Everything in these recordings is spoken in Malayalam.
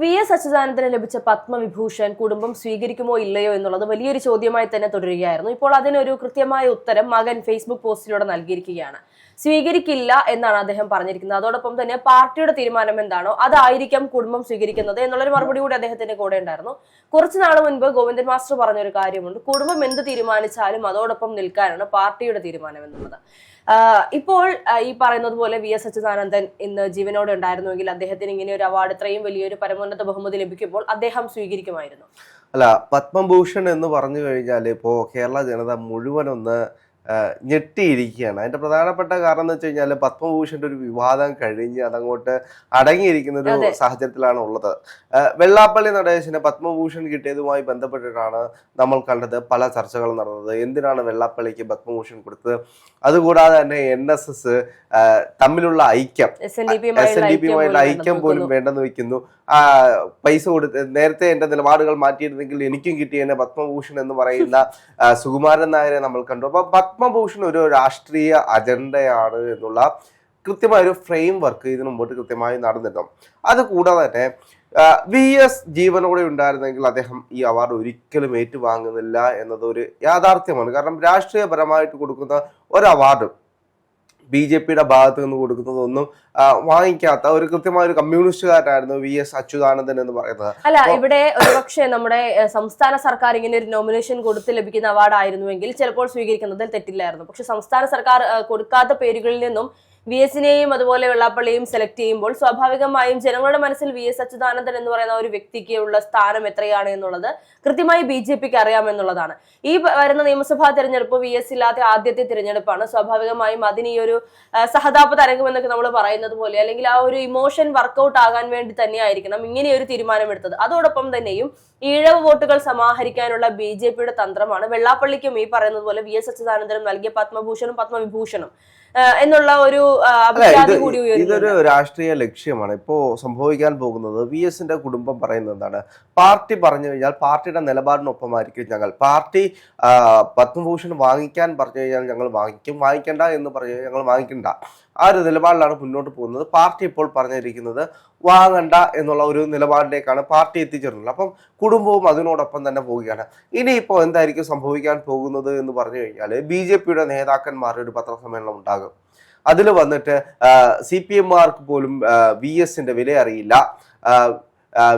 വി എസ് അച്യുതാനന്ദന് ലഭിച്ച പത്മവിഭൂഷൺ കുടുംബം സ്വീകരിക്കുമോ ഇല്ലയോ എന്നുള്ളത് വലിയൊരു ചോദ്യമായി തന്നെ തുടരുകയായിരുന്നു. ഇപ്പോൾ അതിനൊരു കൃത്യമായ ഉത്തരം മകൻ ഫേസ്ബുക്ക് പോസ്റ്റിലൂടെ നൽകിയിരിക്കുകയാണ്. സ്വീകരിക്കില്ല എന്നാണ് അദ്ദേഹം പറഞ്ഞിരിക്കുന്നത്. അതോടൊപ്പം തന്നെ പാർട്ടിയുടെ തീരുമാനം എന്താണോ അതായിരിക്കും കുടുംബം സ്വീകരിക്കുന്നത് എന്നുള്ളൊരു മറുപടി കൂടി അദ്ദേഹത്തിന്റെ കൂടെ ഉണ്ടായിരുന്നു. കുറച്ചു നാൾ മുൻപ് ഗോവിന്ദൻ മാസ്റ്റർ പറഞ്ഞൊരു കാര്യമുണ്ട്. കുടുംബം എന്ത് തീരുമാനിച്ചാലും അതോടൊപ്പം നിൽക്കാനാണ് പാർട്ടിയുടെ തീരുമാനം എന്നുള്ളത് ഇപ്പോൾ ഈ പറയുന്നത് പോലെ വി എസ് അച്യുതാനന്ദൻ ഇന്ന് ജീവനോടെ ഉണ്ടായിരുന്നുവെങ്കിൽ അദ്ദേഹത്തിന് ഇങ്ങനെ ഒരു അവാർഡ് ഇത്രയും വലിയൊരു പരമോന്നത ബഹുമതി ലഭിക്കുമ്പോൾ അദ്ദേഹം സ്വീകരിക്കുമായിരുന്നു. അല്ല പത്മഭൂഷൺ എന്ന് പറഞ്ഞു കഴിഞ്ഞാൽ ഇപ്പോൾ കേരള ജനത ആ, ഞെട്ടിയിരിക്കുകയാണ്. അതിന്റെ പ്രധാനപ്പെട്ട കാരണം എന്ന് വെച്ച് കഴിഞ്ഞാൽ പത്മഭൂഷന്റെ ഒരു വിവാദം കഴിഞ്ഞ് അതങ്ങോട്ട് അടങ്ങിയിരിക്കുന്ന ഒരു സാഹചര്യത്തിലാണ് ഉള്ളത്. വെള്ളാപ്പള്ളി നടേശന് പത്മഭൂഷൺ കിട്ടിയതുമായി ബന്ധപ്പെട്ടിട്ടാണ് നമ്മൾ കണ്ടത് പല ചർച്ചകളും നടന്നത്. എന്തിനാണ് വെള്ളാപ്പള്ളിക്ക് പത്മഭൂഷൺ കൊടുത്തത്? അതുകൂടാതെ തന്നെ എൻ എസ് എസ് തമ്മിലുള്ള ഐക്യം എസ് എൻ ഡി പിയുമായുള്ള ഐക്യം പോലും വേണ്ടെന്ന് വെക്കുന്നു ആ പൈസ കൊടുത്ത് നേരത്തെ എന്റെ നിലപാടുകൾ മാറ്റിയിരുന്നെങ്കിൽ എനിക്കും കിട്ടിയേനെ പത്മഭൂഷൺ എന്ന് പറയുന്ന സുകുമാരൻ നായരെ നമ്മൾ കണ്ടു. അപ്പൊ പത്മഭൂഷൺ ഒരു രാഷ്ട്രീയ അജണ്ടയാണ് എന്നുള്ള കൃത്യമായ ഒരു ഫ്രെയിം വർക്ക് ഇതിനു മുമ്പോട്ട് കൃത്യമായി നടന്നിരുന്നു അത് കൂടാതെ തന്നെ വി എസ് ജീവനോടെ ഉണ്ടായിരുന്നെങ്കിൽ അദ്ദേഹം ഈ അവാർഡ് ഒരിക്കലും ഏറ്റുവാങ്ങുന്നില്ല എന്നത് ഒരു യാഥാർത്ഥ്യമാണ്. കാരണം രാഷ്ട്രീയപരമായിട്ട് കൊടുക്കുന്ന ഒരു അവാർഡ് ബി ജെ പിയുടെ ഭാഗത്ത് നിന്ന് കൊടുക്കുന്നതൊന്നും വാങ്ങിക്കാത്ത ഒരു കൃത്യമായ ഒരു കമ്മ്യൂണിസ്റ്റുകാരനായിരുന്നു വി എസ് അച്യുതാനന്ദൻ എന്ന് പറയുന്നത്. അല്ല ഇവിടെ ഒരുപക്ഷെ നമ്മുടെ സംസ്ഥാന സർക്കാർ ഇങ്ങനെ ഒരു നോമിനേഷൻ കൊടുത്ത് ലഭിക്കുന്ന അവാർഡ് ആയിരുന്നുവെങ്കിൽ ചിലപ്പോൾ സ്വീകരിക്കുന്നതിൽ തെറ്റില്ലായിരുന്നു. പക്ഷെ സംസ്ഥാന സർക്കാർ കൊടുക്കാത്ത പേരുകളിൽ നിന്നും വി എസിനെയും അതുപോലെ വെള്ളാപ്പള്ളിയും സെലക്ട് ചെയ്യുമ്പോൾ സ്വാഭാവികമായും ജനങ്ങളുടെ മനസ്സിൽ വി എസ് അച്യുതാനന്ദൻ എന്ന് പറയുന്ന ഒരു വ്യക്തിക്ക് ഉള്ള സ്ഥാനം എത്രയാണ് എന്നുള്ളത് കൃത്യമായി ബി ജെ പിക്ക് അറിയാമെന്നുള്ളതാണ് ഈ വരുന്ന നിയമസഭാ തെരഞ്ഞെടുപ്പ് വി എസ് ഇല്ലാത്ത ആദ്യത്തെ തിരഞ്ഞെടുപ്പാണ്. സ്വാഭാവികമായും അതിന് ഈ ഒരു സഹതാപ തരംഗം എന്നൊക്കെ നമ്മൾ പറയുന്നത് പോലെ അല്ലെങ്കിൽ ആ ഒരു ഇമോഷൻ വർക്കൗട്ട് ആകാൻ വേണ്ടി തന്നെയായിരിക്കണം ഇങ്ങനെ ഒരു തീരുമാനമെടുത്തത്. അതോടൊപ്പം തന്നെയും ഈഴവ് വോട്ടുകൾ സമാഹരിക്കാനുള്ള ബി ജെ പിയുടെ തന്ത്രമാണ്. വെള്ളാപ്പള്ളിക്കും ഈ പറയുന്നത് പോലെ വി എസ് അച്യുതാനന്ദനും നൽകിയ പത്മഭൂഷണും പത്മവിഭൂഷണും. എന്നുള്ള ഒരു കൂടി ഇതൊരു രാഷ്ട്രീയ ലക്ഷ്യമാണ്. ഇപ്പോ സംഭവിക്കാൻ പോകുന്നത് വി എസിന്റെ കുടുംബം പറയുന്നത് എന്താണ്? പാർട്ടി പറഞ്ഞു കഴിഞ്ഞാൽ പാർട്ടിയുടെ നിലപാടിനൊപ്പമായിരിക്കും ഞങ്ങൾ. പാർട്ടി പത്മഭൂഷൺ വാങ്ങിക്കാൻ പറഞ്ഞു കഴിഞ്ഞാൽ ഞങ്ങൾ വാങ്ങിക്കും. വാങ്ങിക്കണ്ട എന്ന് പറഞ്ഞു ഞങ്ങൾ വാങ്ങിക്കണ്ട. ആ ഒരു നിലപാടിലാണ് മുന്നോട്ട് പോകുന്നത്. പാർട്ടി ഇപ്പോൾ പറഞ്ഞിരിക്കുന്നത് വാങ്ങണ്ട എന്നുള്ള ഒരു നിലപാടിലേക്കാണ് പാർട്ടി എത്തിച്ചേർന്നത്. അപ്പം കുടുംബവും അതിനോടൊപ്പം തന്നെ പോവുകയാണ്. ഇനിയിപ്പോൾ എന്തായിരിക്കും സംഭവിക്കാൻ പോകുന്നത് എന്ന് പറഞ്ഞു കഴിഞ്ഞാൽ ബി ജെ പിയുടെ നേതാക്കന്മാരുടെ ഒരു പത്രസമ്മേളനം ഉണ്ടാകും. അതിൽ വന്നിട്ട് സി പി എംമാർക്ക് പോലും വി എസിന്റെ വില അറിയില്ല.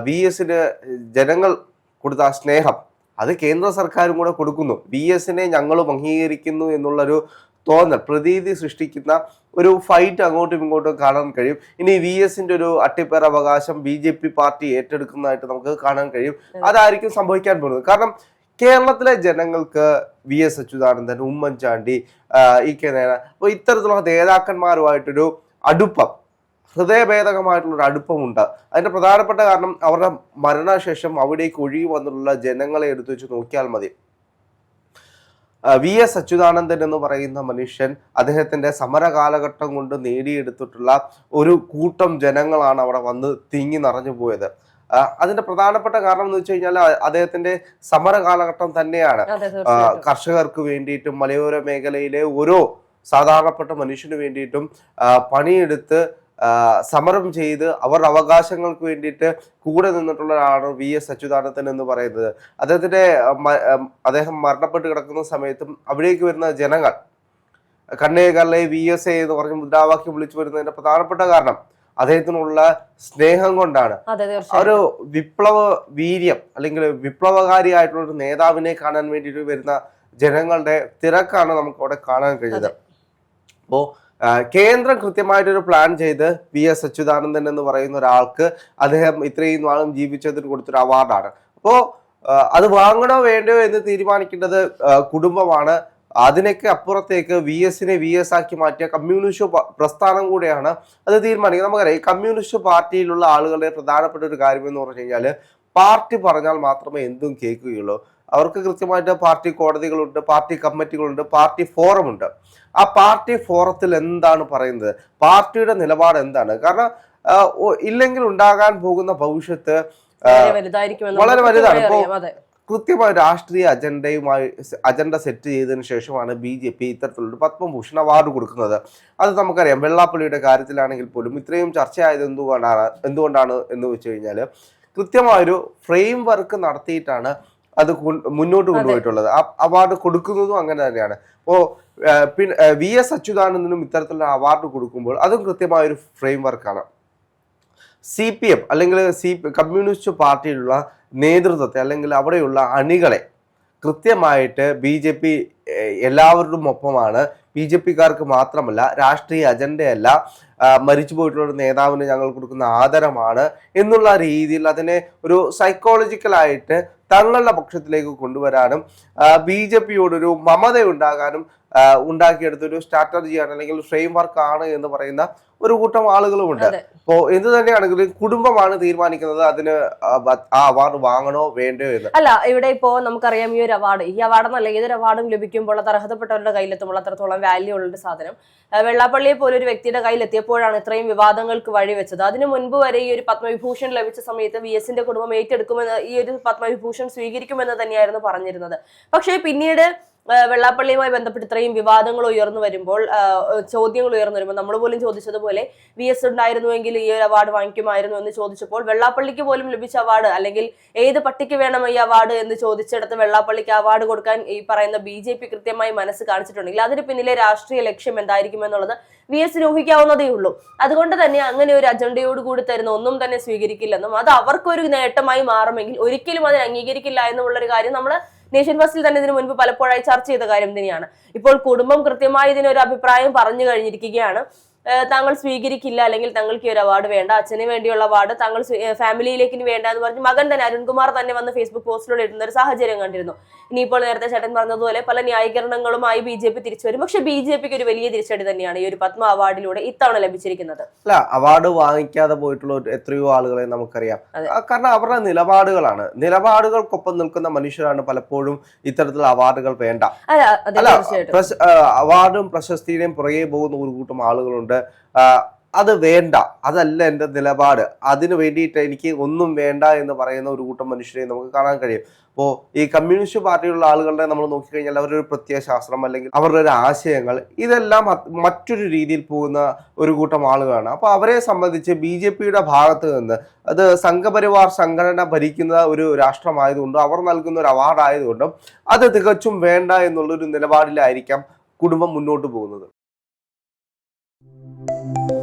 വി എസിന് ജനങ്ങൾ കൊടുത്ത സ്നേഹം അത് കേന്ദ്ര സർക്കാരും കൂടെ കൊടുക്കുന്നു. വി എസിനെ ഞങ്ങളും അംഗീകരിക്കുന്നു എന്നുള്ളൊരു തോന്നൽ പ്രതീതി സൃഷ്ടിക്കുന്ന ഒരു ഫൈറ്റ് അങ്ങോട്ടും ഇങ്ങോട്ടും കാണാൻ കഴിയും. ഇനി വി എസിന്റെ ഒരു അട്ടിപ്പേർ അവകാശം ബി ജെ പി പാർട്ടി ഏറ്റെടുക്കുന്നതായിട്ട് നമുക്ക് കാണാൻ കഴിയും. അതായിരിക്കും സംഭവിക്കാൻ പോകുന്നത്. കാരണം കേരളത്തിലെ ജനങ്ങൾക്ക് V S Achuthanandan Oommen Chandy E K നേന അപ്പോൾ ഇത്തരത്തിലുള്ള നേതാക്കന്മാരുമായിട്ടൊരു അടുപ്പം ഹൃദയഭേദകമായിട്ടുള്ള ഒരു അടുപ്പമുണ്ട്. അതിന്റെ പ്രധാനപ്പെട്ട കാരണം അവരുടെ മരണശേഷം അവിടേക്ക് ഒഴുകി വന്നിട്ടുള്ള ജനങ്ങളെ എടുത്തു വെച്ച് നോക്കിയാൽ മതി. വി എസ് അച്യുതാനന്ദൻ എന്ന് പറയുന്ന മനുഷ്യൻ അദ്ദേഹത്തിന്റെ സമര കാലഘട്ടം കൊണ്ട് നേടിയെടുത്തിട്ടുള്ള ഒരു കൂട്ടം ജനങ്ങളാണ് അവിടെ വന്ന് തിങ്ങി നിറഞ്ഞു പോയത്. അതിന്റെ പ്രധാനപ്പെട്ട കാരണം എന്ന് വെച്ച് കഴിഞ്ഞാൽ അദ്ദേഹത്തിന്റെ സമര കാലഘട്ടം തന്നെയാണ് കർഷകർക്ക് വേണ്ടിയിട്ടും മലയോര മേഖലയിലെ ഓരോ സാധാരണപ്പെട്ട മനുഷ്യന് വേണ്ടിയിട്ടും പണിയെടുത്ത് സമരം ചെയ്ത് അവർ അവകാശങ്ങൾക്ക് വേണ്ടിയിട്ട് കൂടെ നിന്നിട്ടുള്ള ഒരാളാണ് വി എസ് അച്യുതാനന്ദൻ എന്ന് പറയുന്നത്. അദ്ദേഹത്തിന്റെ അദ്ദേഹം മരണപ്പെട്ട് കിടക്കുന്ന സമയത്തും അവിടേക്ക് വരുന്ന ജനങ്ങൾ കണ്ണേ കണ്ണേകല്ലേ വി എസ് എ എന്ന് പറഞ്ഞ് മുദ്രാവാക്യം വിളിച്ചു വരുന്നതിന്റെ പ്രധാനപ്പെട്ട കാരണം അദ്ദേഹത്തിനുള്ള സ്നേഹം കൊണ്ടാണ്. ഒരു വിപ്ലവ വീര്യം അല്ലെങ്കിൽ വിപ്ലവകാരിയായിട്ടുള്ള ഒരു നേതാവിനെ കാണാൻ വേണ്ടിയിട്ട് വരുന്ന ജനങ്ങളുടെ തിരക്കാണ് നമുക്ക് അവിടെ കാണാൻ കഴിയുന്നത്. അപ്പോ ആ, കേന്ദ്രം കൃത്യമായിട്ടൊരു പ്ലാൻ ചെയ്ത് വി എസ് അച്യുതാനന്ദൻ എന്ന് പറയുന്ന ഒരാൾക്ക് അദ്ദേഹം ഇത്രയും നാളും ജീവിച്ചതിന് കൊടുത്തൊരു അവാർഡാണ്. അപ്പോ ആ, അത് വാങ്ങണോ വേണ്ടയോ എന്ന് തീരുമാനിക്കേണ്ടത് കുടുംബമാണ്. അതിനൊക്കെ അപ്പുറത്തേക്ക് വി എസിനെ വി എസ് ആക്കി മാറ്റിയ കമ്മ്യൂണിസ്റ്റ് പ്രസ്ഥാനം കൂടെയാണ് അത് തീരുമാനിക്കുന്നത് നമുക്കറിയാം ഈ കമ്മ്യൂണിസ്റ്റ് പാർട്ടിയിലുള്ള ആളുകളുടെ പ്രധാനപ്പെട്ട ഒരു കാര്യം എന്ന് പറഞ്ഞു കഴിഞ്ഞാൽ പാർട്ടി പറഞ്ഞാൽ മാത്രമേ എന്തും കേൾക്കുകയുള്ളൂ. അവർക്ക് കൃത്യമായിട്ട് പാർട്ടി കോടതികളുണ്ട് പാർട്ടി കമ്മിറ്റികളുണ്ട് പാർട്ടി ഫോറമുണ്ട്. ആ പാർട്ടി ഫോറത്തിൽ എന്താണ് പറയുന്നത്? പാർട്ടിയുടെ നിലപാട് എന്താണ്? കാരണം ഇല്ലെങ്കിൽ ഉണ്ടാകാൻ പോകുന്ന ഭവിഷ്യത്ത് വളരെ വലുതാണ്. കൃത്യമായി ഇപ്പോ അറിയാം. അതെ. കൃത്യമായ രാഷ്ട്രീയ അജണ്ടയുമായി അജണ്ട സെറ്റ് ചെയ്തതിനു ശേഷമാണ് ബി ജെ പി ഇത്തരത്തിലുള്ള പത്മഭൂഷൺ അവാർഡ് കൊടുക്കുന്നത്. അത് നമുക്കറിയാം വെള്ളാപ്പള്ളിയുടെ കാര്യത്തിലാണെങ്കിൽ പോലും ഇത്രയും ചർച്ചയായത് എന്തുകൊണ്ടാണ് എന്തുകൊണ്ടാണ് എന്ന് വെച്ച് കഴിഞ്ഞാൽ കൃത്യമായൊരു ഫ്രെയിം വർക്ക് നടത്തിയിട്ടാണ് അത് മുന്നോട്ട് കൊണ്ടുപോയിട്ടുള്ളത്. അവാർഡ് കൊടുക്കുന്നതും അങ്ങനെ തന്നെയാണ്. ഓ പിന്നെ വി എസ് അച്യുതാനന്ദനും ഇത്തരത്തിലുള്ള അവാർഡ് കൊടുക്കുമ്പോൾ അതും കൃത്യമായ ഒരു ഫ്രെയിം വർക്കാണ് സി പി എം അല്ലെങ്കിൽ സി കമ്മ്യൂണിസ്റ്റ് പാർട്ടിയിലുള്ള നേതൃത്വത്തെ അല്ലെങ്കിൽ അവിടെയുള്ള അണികളെ കൃത്യമായിട്ട് ബി ജെ പി എല്ലാവരുടെയും ഒപ്പമാണ് ബി ജെ പിക്കാർക്ക് മാത്രമല്ല രാഷ്ട്രീയ അജണ്ടയല്ല മരിച്ചു പോയിട്ടുള്ള ഒരു നേതാവിന് ഞങ്ങൾ കൊടുക്കുന്ന ആദരമാണ് എന്നുള്ള രീതിയിൽ അതിനെ ഒരു സൈക്കോളജിക്കലായിട്ട് തങ്ങളുടെ പക്ഷത്തിലേക്ക് കൊണ്ടുവരാനും ബി ജെ പിയോടൊരു മമത ഉണ്ടാകാനും ആ, ഉണ്ടാക്കിയെടുത്തൊരു സ്ട്രാറ്റജിയാണ് അല്ലെങ്കിൽ ഫ്രെയിം വർക്ക് ആണ് എന്ന് പറയുന്ന ഒരു കൂട്ടം ആളുകളുമുണ്ട്. അപ്പോ എന്ത് തന്നെയാണെങ്കിലും കുടുംബമാണ് തീരുമാനിക്കുന്നത് അതിന് ആ അവാർഡ് വാങ്ങണോ വേണ്ടയോ എന്ന്. അല്ല ഇവിടെ ഇപ്പോ നമുക്കറിയാം ഈ ഒരു അവാർഡ് ഈ അവാർഡ് എന്നല്ല ഏതൊരു അവാർഡും ലഭിക്കുമ്പോൾ അത് അർഹതപ്പെട്ടവരുടെ കയ്യിലെത്തുമ്പോൾ അത്രത്തോളം വാല്യൂ ഉള്ള ഒരു സാധനം. വെള്ളാപ്പള്ളിയെ പോലെ ഒരു വ്യക്തിയുടെ കയ്യിലെത്തിയപ്പോഴാണ് ഇത്രയും വിവാദങ്ങൾക്ക് വഴി വെച്ചത്. അതിനു മുൻപ് വരെ ഈ ഒരു പത്മവിഭൂഷൺ ലഭിച്ച സമയത്ത് വി എസിന്റെ കുടുംബം ഏറ്റെടുക്കുമെന്ന് ഈ ഒരു പത്മവിഭൂഷൺ സ്വീകരിക്കുമെന്ന് തന്നെയായിരുന്നു പറഞ്ഞിരുന്നത്. പക്ഷേ പിന്നീട് വെള്ളാപ്പള്ളിയുമായി ബന്ധപ്പെട്ട് ഇത്രയും വിവാദങ്ങൾ ഉയർന്നു വരുമ്പോൾ ചോദ്യങ്ങൾ ഉയർന്നു വരുമ്പോൾ നമ്മൾ പോലും ചോദിച്ചതുപോലെ വി എസ് ഉണ്ടായിരുന്നുവെങ്കിൽ ഈ ഒരു അവാർഡ് വാങ്ങിക്കുമായിരുന്നു എന്ന് ചോദിച്ചപ്പോൾ വെള്ളാപ്പള്ളിക്ക് പോലും ലഭിച്ച അവാർഡ് അല്ലെങ്കിൽ ഏത് പട്ടിക്ക് വേണം ഈ അവാർഡ് എന്ന് ചോദിച്ചിടത്ത് വെള്ളാപ്പള്ളിക്ക് അവാർഡ് കൊടുക്കാൻ ഈ പറയുന്ന ബി ജെ പി കൃത്യമായി മനസ്സ് കാണിച്ചിട്ടുണ്ടെങ്കിൽ അതിന് പിന്നിലെ രാഷ്ട്രീയ ലക്ഷ്യം എന്തായിരിക്കും എന്നുള്ളത് വി എസ് ഊഹിക്കാവുന്നതേ ഉള്ളൂ. അതുകൊണ്ട് തന്നെ അങ്ങനെ ഒരു അജണ്ടയോട് കൂടി തരുന്ന ഒന്നും തന്നെ സ്വീകരിക്കില്ലെന്നും അത് അവർക്കൊരു നേട്ടമായി മാറുമെങ്കിൽ ഒരിക്കലും അതിന് അംഗീകരിക്കില്ല എന്നുള്ള ഒരു കാര്യം നമ്മൾ നേഷൻ ഫസ്റ്റിൽ തന്നെ ഇതിനു മുൻപ് പലപ്പോഴായി ചർച്ച ചെയ്ത കാര്യം തന്നെയാണ്. ഇപ്പോൾ കുടുംബം കൃത്യമായി ഇതിനൊരു അഭിപ്രായം പറഞ്ഞു കഴിഞ്ഞിരിക്കുകയാണ്. താങ്കൾ സ്വീകരിക്കില്ല അല്ലെങ്കിൽ തങ്ങൾക്ക് ഈ ഒരു അവാർഡ് വേണ്ട. അച്ഛന് വേണ്ടിയുള്ള അവാർഡ് താങ്കൾ ഫാമിലിയിലേക്കിന് ഫാമിലിയിലേക്ക് വേണ്ട എന്ന് പറഞ്ഞ് മകൻ തന്നെ അരുൺകുമാർ തന്നെ വന്ന് ഫേസ്ബുക്ക് പോസ്റ്റിലൂടെ ഇടുന്ന ഒരു സാഹചര്യം കണ്ടിരുന്നു. ഇനിയിപ്പോൾ നേരത്തെ ചേട്ടൻ പറഞ്ഞതുപോലെ പല ന്യായീകരണങ്ങളുമായി ബി ജെ പി തിരിച്ചു വരും പക്ഷെ ബി ജെ പിക്ക് ഒരു വലിയ തിരിച്ചടി തന്നെയാണ് ഈ ഒരു പത്മ അവാർഡിലൂടെ ഇത്തവണ ലഭിച്ചിരിക്കുന്നത്. അല്ല അവാർഡ് വാങ്ങിക്കാതെ പോയിട്ടുള്ള എത്രയോ ആളുകളെ നമുക്കറിയാം. കാരണം അവരുടെ നിലപാടുകളാണ്. നിലപാടുകൾക്കൊപ്പം നിൽക്കുന്ന മനുഷ്യരാണ് പലപ്പോഴും ഇത്തരത്തിലുള്ള അവാർഡുകൾ വേണ്ട. അല്ല അവാർഡും പ്രശസ്തിയുടെയും പുറകെ പോകുന്ന ഒരു കൂട്ടം ആളുകളുണ്ട്. ആ, അത് വേണ്ട. അതല്ല എന്റെ നിലപാട്. അതിന് വേണ്ടിയിട്ട് എനിക്ക് ഒന്നും വേണ്ട എന്ന് പറയുന്ന ഒരു കൂട്ടം മനുഷ്യരെ നമുക്ക് കാണാൻ കഴിയും. അപ്പോൾ ഈ കമ്മ്യൂണിസ്റ്റ് പാർട്ടിയിലുള്ള ആളുകളുടെ നമ്മൾ നോക്കിക്കഴിഞ്ഞാൽ അവരുടെ ഒരു പ്രത്യയശാസ്ത്രം അല്ലെങ്കിൽ അവരുടെ ഒരു ആശയങ്ങൾ ഇതെല്ലാം മറ്റൊരു രീതിയിൽ പോകുന്ന ഒരു കൂട്ടം ആളുകളാണ്. അപ്പോൾ അവരെ സംബന്ധിച്ച് ബി ജെ പിയുടെ ഭാഗത്ത് നിന്ന് അത് സംഘപരിവാർ സംഘടന ഭരിക്കുന്ന ഒരു രാഷ്ട്രമായതുകൊണ്ടും അവർ നൽകുന്ന ഒരു അവാർഡായതുകൊണ്ടും അത് തികച്ചും വേണ്ട എന്നുള്ളൊരു നിലപാടിലായിരിക്കാം കുടുംബം മുന്നോട്ട് പോകുന്നത്. Thank you.